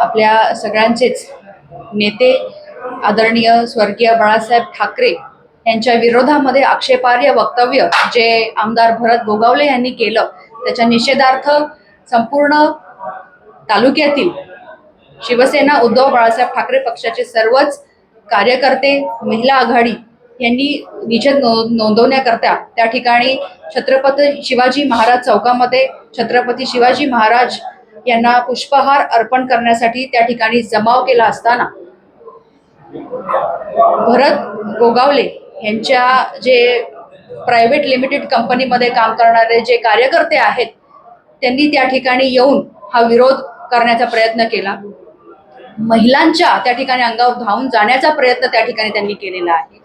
आपल्या सगळ्यांचेच नेते आदरणीय स्वर्गीय बाळासाहेब ठाकरे यांच्या विरोधामध्ये आक्षेपार्ह वक्तव्य जे आमदार भरत गोगावले यांनी केलं त्याच्या निषेधार्थ संपूर्ण तालुक्यातील शिवसेना उद्धव बाळासाहेब ठाकरे पक्षाचे सर्वच कार्यकर्ते महिला आघाडी यांनी निषेध नो- नोंदवण्याकरता त्या ठिकाणी छत्रपती शिवाजी महाराज चौकामध्ये छत्रपती शिवाजी महाराज यांना पुष्पहार अर्पण करण्यासाठी त्या ठिकाणी जमाव केला असताना भरत गोगावले यांच्या जे प्रायव्हेट लिमिटेड कंपनीमध्ये काम करणारे जे कार्यकर्ते आहेत त्यांनी त्या ठिकाणी येऊन हा विरोध करण्याचा प्रयत्न केला. महिलांच्या त्या ठिकाणी अंगावर धावून जाण्याचा प्रयत्न त्या ठिकाणी त्यांनी केलेला आहे.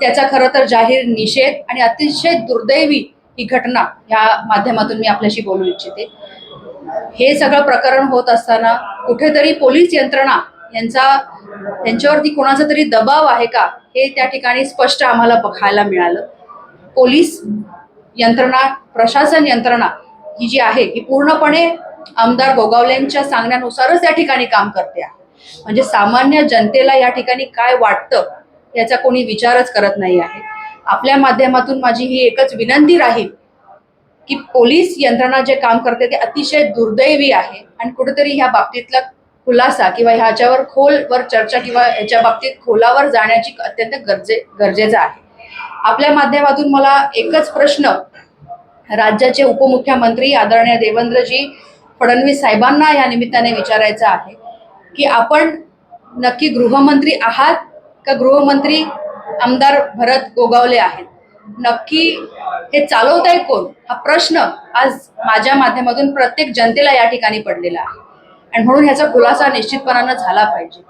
त्याचा खरं तर जाहीर निषेध आणि अतिशय दुर्दैवी ही घटना ह्या माध्यमातून मी आपल्याशी बोलू इच्छिते. हे सगळं प्रकरण होत असताना कुठेतरी पोलीस यंत्रणा यांचा यांच्यावरती कोणाचा तरी दबाव आहे का हे त्या ठिकाणी स्पष्ट आम्हाला बघायला मिळालं. पोलीस यंत्रणा प्रशासन यंत्रणा ही जी आहे ही पूर्णपणे आमदार गोगावलेंच्या सांगण्यानुसारच या ठिकाणी काम करते आहे. म्हणजे सामान्य जनतेला या ठिकाणी काय वाटतं याचा कोणी विचारच करत नाही आहे. आपल्या माध्यमातून माझी ही एकच विनंती राहील की पोलीस यंत्रणा जे काम करते ते अतिशय दुर्दैवी आहे. आणि कुठेतरी ह्या बाबतीतला खुलासा किंवा ह्याच्यावर खोलवर चर्चा किंवा याच्या बाबतीत खोलावर जाण्याची अत्यंत गरजे गरजेचं आहे. आपल्या माध्यमातून मला एकच प्रश्न राज्याचे उपमुख्यमंत्री आदरणीय देवेंद्रजी फडणवीस साहेबांना या निमित्ताने विचारायचं आहे की आपण नक्की गृहमंत्री आहात का गृहमंत्री आमदार भरत गोगावले आहेत? नक्की हे चालवत आहे कोण? हा प्रश्न आज माझ्या माध्यमातून प्रत्येक जनतेला या ठिकाणी पडलेला आहे. आणि म्हणून ह्याचा खुलासा निश्चितपणानं झाला पाहिजे.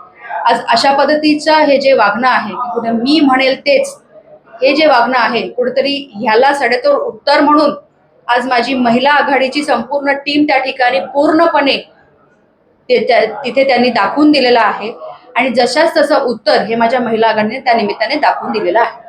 आज अशा पद्धतीचं हे जे वागणं आहे की कुठे मी म्हणेल तेच हे जे वागणं आहे कुठेतरी ह्याला सडेतोड उत्तर म्हणून आज माझी महिला आघाडीची संपूर्ण टीम त्या ठिकाणी पूर्णपणे तिथे त्यांनी दाखवून दिलेलं आहे. आणि जशाच तसं उत्तर हे माझ्या महिला आघाडीने त्या निमित्ताने दाखवून दिलेलं आहे.